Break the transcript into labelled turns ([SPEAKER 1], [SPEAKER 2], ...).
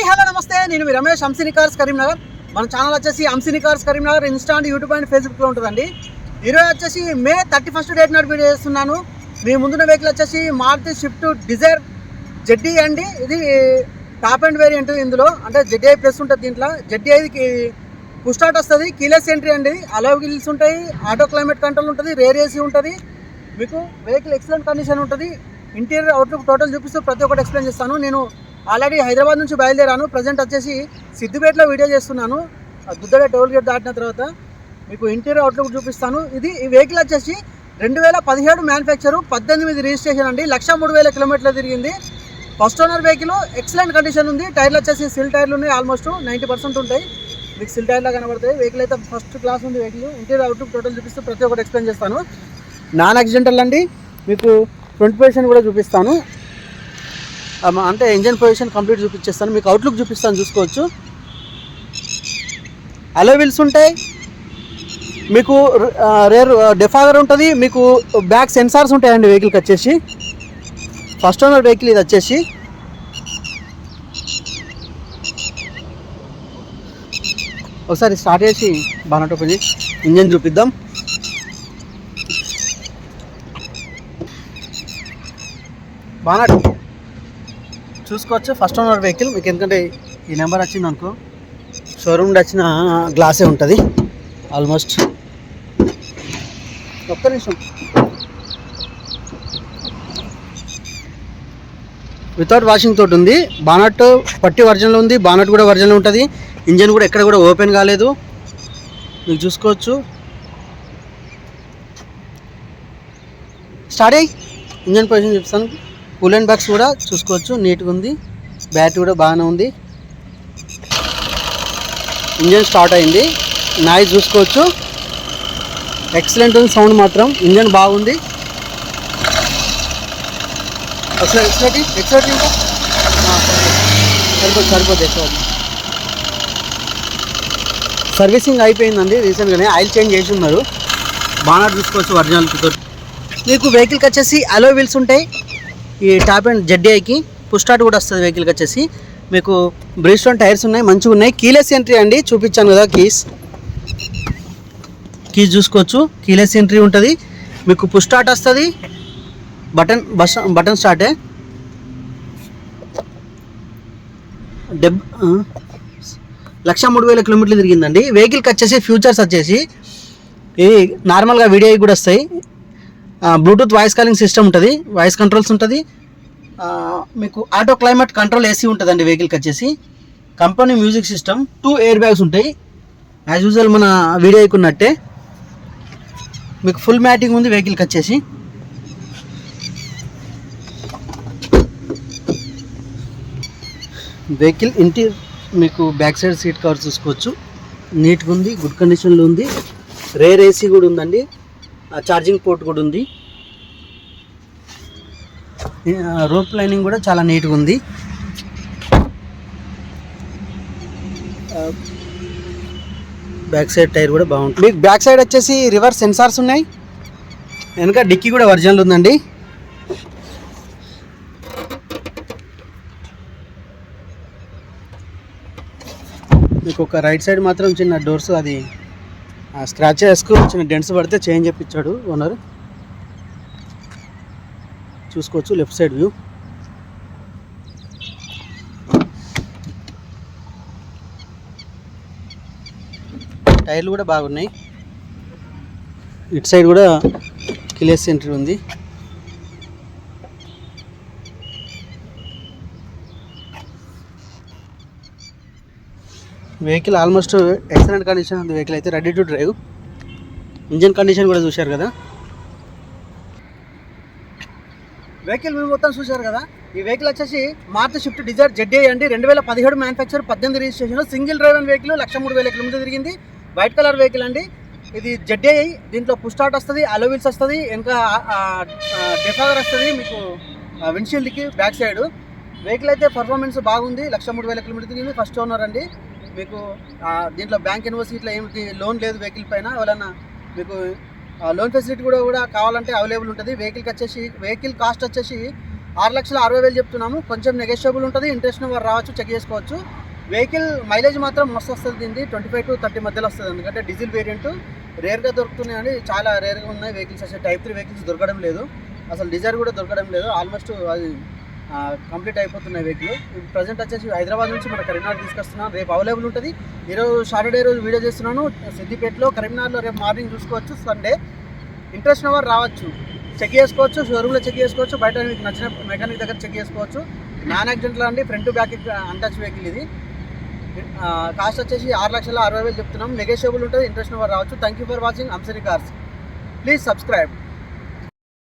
[SPEAKER 1] Hi hello నమస్తే. నేను మీ రమేష్ అంసిని కార్స్ కరీంనగర్. మన ఛానల్ వచ్చేసి Hamsini cars Karimnagar insta and YouTube and ఫేస్బుక్లో ఉంటుందండి. ఈరోజు వచ్చేసి మే థర్టీ ఫస్ట్ డేట్ నాడు వీడియో చేస్తున్నాను. మీ ముందున్న వెహికల్ వచ్చేసి మారుతి షిఫ్ట్ డిజైర్ జెడ్డీ అండి. ఇది టాప్ అండ్ వేరియంట్ ఇందులో. అంటే జెడ్డీ ప్లస్ ఉంటుంది దీంట్లో. జెడ్డీ ఐదికి పుస్టార్ట్ స్టార్ట్ వస్తుంది. కీలెస్ ఎంట్రీ అండి. అలవ్ గిల్స్ ఉంటాయి. ఆటో క్లైమేట్ కంట్రోల్ ఉంటుంది. రేర్ ఏసీ ఉంటుంది. మీకు వెహికల్ ఎక్సలెంట్ కండిషన్ ఉంటుంది. ఇంటీరియర్ అవుట్లుక్ టోటల్ చూపిస్తూ ప్రతి ఒక్కటి ఎక్స్ప్లెయిన్ చేస్తాను. నేను ఆల్రెడీ హైదరాబాద్ నుంచి బయలుదేరాను. ప్రజెంట్ వచ్చేసి సిద్దిపేటలో వీడియో చేస్తున్నాను. ఆ దుద్దడ టోల్ గేట్ దాటిన తర్వాత మీకు ఇంటీరియర్ అవుట్లుక్ చూపిస్తాను. ఇది ఈ వెహికల్ వచ్చేసి రెండు వేల పదిహేడు మ్యానుఫ్యాక్చరు పద్దెనిమిది రిజిస్ట్రేషన్ అండి. లక్ష మూడు వేల కిలోమీటర్లు తిరిగింది. First owner vehicle excellent condition ఉంది. టైర్లు వచ్చేసి సిల్ టైర్లు ఉన్నాయి. ఆల్మోస్ట్ నైంటీ పర్సెంట్ ఉంటాయి. మీకు సిల్ టైర్లా కనబడతాయి. వెహికల్ అయితే ఫస్ట్ క్లాస్ ఉంది వెహికల్. ఇంటీరియర్ అవుట్లుక్ టోటల్ చూపిస్తూ ప్రతి ఒక్కటి ఎక్స్ప్లెయిన్ చేస్తాను. నాన్ యాక్సిడెంటల్ అండి. మీకు ఫ్రంట్ పొజిషన్ కూడా చూపిస్తాను. అంటే ఇంజన్ పొజిషన్ కంప్లీట్ చూపించేస్తాను మీకు అవుట్లుక్ చూపిస్తాను చూసుకోవచ్చు. అలో వీల్స్ ఉంటాయి. మీకు రేర్ డెఫాగర్ ఉంటుంది. మీకు బ్యాక్ సెన్సార్స్ ఉంటాయండి వెహికల్కి వచ్చేసి. ఫస్ట్ ఓనర్ వెహికల్ ఇది వచ్చేసి. ఒకసారి స్టార్ట్ చేసి బాగా ఓపెన్ చేసి ఇంజన్ చూపిద్దాం. బాగా చూసుకోవచ్చు. ఫస్ట్ ఓనర్ వెహికల్ మీకు ఎందుకంటే ఈ నెంబర్ వచ్చింది అనుకో. షోరూమ్ వచ్చిన గ్లాసే ఉంటుంది. ఆల్మోస్ట్ ఒక్క నిమిషం. వితౌట్ వాషింగ్ తోటి ఉంది. బానట్ పట్టి వర్జన్లో ఉంది. బానట్ కూడా వర్జన్లో ఉంటుంది. ఇంజన్ కూడా ఎక్కడ కూడా ఓపెన్ కాలేదు. మీకు చూసుకోవచ్చు. స్టార్ట్ అయ్యి. ఇంజన్ పొజిషన్ చూపిస్తాను కూల్ అండ్ బ్యాగ్స్ కూడా చూసుకోవచ్చు. నీట్గా ఉంది. బ్యాటరీ కూడా బాగానే ఉంది. ఇంజన్ స్టార్ట్ అయింది. నాయిస్ చూసుకోవచ్చు. ఎక్సలెంట్ ఉంది సౌండ్ మాత్రం. ఇంజన్ బాగుంది. ఒకసారి ఎక్సలెంట్ ఎక్సలెంట్ ఇంకా. సరిపోతుంది సరిపోతుంది ఎక్కువ సర్వీసింగ్ అయిపోయిందండి రీసెంట్గానే ఆయిల్ చేంజ్ చేసి ఉన్నారు. బాగా చూసుకోవచ్చు ఒరిజినల్ మీకు వెహికల్కి వచ్చేసి అలో వీల్స్ ఉంటాయి. ఈ టాప్ అండ్ జడ్డీఐకి పుష్ స్టార్ట్ కూడా వస్తుంది వెహికల్కి వచ్చేసి. మీకు బ్రిస్టోన్ టైర్స్ ఉన్నాయి మంచిగా ఉన్నాయి. కీలెస్ ఎంట్రీ అండి చూపించాను కదా కీస్ కీస్ చూసుకోవచ్చు కీలెస్ ఎంట్రీ ఉంటుంది. మీకు పుష్ స్టార్ట్ వస్తుంది. బటన్ బస్ బటన్ స్టార్టే. డెబ్ లక్ష మూడు వేల కిలోమీటర్లు తిరిగిందండి. వెహికల్కి వచ్చేసి ఫ్యూచర్స్ వచ్చేసి ఇది నార్మల్గా వీడియో కూడా వస్తాయి. బ్లూటూత్ వాయిస్ కాలింగ్ సిస్టమ్ ఉంటుంది వాయిస్ కంట్రోల్స్ ఉంటుంది. మీకు ఆటో క్లైమేట్ కంట్రోల్ ఏసీ ఉంటుందండి వెహికల్కి వచ్చేసి. Company music system two air bags ఉంటాయి. యాజ్ యూజువల్ మన వీడియో ఉన్నట్టే మీకు ఫుల్ మ్యాటింగ్ ఉంది వెహికల్కి వచ్చేసి. వెహికల్ ఇంటి మీకు బ్యాక్ సైడ్ సీట్ కవర్ చూసుకోవచ్చు. నీట్గా ఉంది గుడ్ కండిషన్లో ఉంది. రేర్ ఏసీ కూడా ఉందండి. ఛార్జింగ్ పోర్ట్ కూడా ఉంది. రోప్ లైనింగ్ కూడా చాలా నీట్గా ఉంది. బ్యాక్ సైడ్ టైర్ కూడా బాగుంటుంది. మీకు బ్యాక్ సైడ్ వచ్చేసి రివర్స్ సెన్సార్స్ ఉన్నాయి? వెనక డిక్కీ కూడా ఒరిజినల్ ఉందండి. మీకు ఒక రైట్ సైడ్ మాత్రం చిన్న డోర్స్ అది స్క్రాచ్ వేసుకు చిన్న డెంట్స్ పడితే చేంజ్ చెప్పించాడు ఓనర్ చూసుకోవచ్చు లెఫ్ట్ సైడ్ వ్యూ టైర్లు కూడా బాగున్నాయి. ఇటు సైడ్ కూడా కిలేస్ సెంటర్ ఉంది. వెహికల్ ఆల్మోస్ట్ ఎక్సలెంట్ కండిషన్ ఉంది వెహికల్ అయితే ready to drive engine condition కూడా చూశారు కదా? వెహికల్ మీరు మొత్తం చూశారు కదా? ఈ వెహికల్ వచ్చేసి మార్త్ షిఫ్ట్ డిజైర్ జెడ్ఏ అండి. రెండు వేల పదిహేడు మ్యానుఫ్యాక్చర్ పద్దెనిమిది registration single drive and vehicle lakh మూడు వేల కిలోమీటర్ తిరిగింది. వైట్ కలర్ వెహికల్ అండి. ఇది జెడ్ఏ దీంట్లో పుష్ స్టార్ట్ వస్తుంది అలోవిల్స్ వస్తుంది ఇంకా డెఫాగర్ వస్తుంది మీకు విండ్షీల్డ్కి బ్యాక్ సైడ్ వెహికల్ అయితే పర్ఫార్మెన్స్ బాగుంది లక్ష మూడు వేల కిలోమీటర్ తిరిగింది ఫస్ట్ ఓనర్ అండి. మీకు దీంట్లో బ్యాంక్ యూనివర్సిటీలో ఇట్లా లోన్ లేదు వెహికల్ పైన ఎవరైనా మీకు లోన్ ఫెసిలిటీ కూడా కూడా కావాలంటే అవైలబుల్ ఉంటుంది. వెహికల్కి వచ్చేసి వెహికల్ కాస్ట్ వచ్చేసి ఆరు లక్షల అరవై వేలు చెప్తున్నాము. కొంచెం నెగోషియబుల్ ఉంటుంది. ఇంట్రెస్ట్ వారు రావచ్చు చెక్ చేసుకోవచ్చు. వెహికల్ మైలేజ్ మాత్రం మస్తు వస్తుంది దీన్ని ట్వంటీ ఫైవ్ టు థర్టీ మధ్యలో వస్తుంది. ఎందుకంటే డీజిల్ వేరియంట్ రేర్గా దొరుకుతున్నాయండి చాలా రేర్గా ఉన్నాయి. వెహికల్స్ అసలు టైప్ త్రీ వెహికల్స్ దొరకడం లేదు. అసలు డిజైర్ కూడా దొరకడం లేదు. ఆల్మోస్ట్ అది కంప్లీట్ అయిపోతున్నాయి వెహికల్. ప్రజెంట్ వచ్చేసి హైదరాబాద్ నుంచి మన కరీంనగర్ తీసుకొస్తున్నాను రేపు అవైలబుల్ ఉంటుంది. ఈరోజు సాటర్డే రోజు వీడియో చేస్తున్నాను. సిద్దిపేటలో కరీంనగర్లో రేపు మార్నింగ్ చూసుకోవచ్చు సండే ఇంట్రెస్ట్ అవర్ రావచ్చు. చెక్ చేసుకోవచ్చు షోరూమ్లో చెక్ చేసుకోవచ్చు బయట మీకు నచ్చిన మెకానిక్ దగ్గర చెక్ చేసుకోవచ్చు. నాన్ యాక్సిడెంట్లో అండి ఫ్రంట్ బ్యాక్ అన్టచ్ వెహికల్ ఇది. కాస్ట్ వచ్చేసి ఆరు లక్షల అరవై వేలు చెప్తున్నాం. నెగోషియబుల్ ఉంటుంది ఇంట్రెస్ట్ అవర్ రావచ్చు. Thank you for watching Ansari cars please subscribe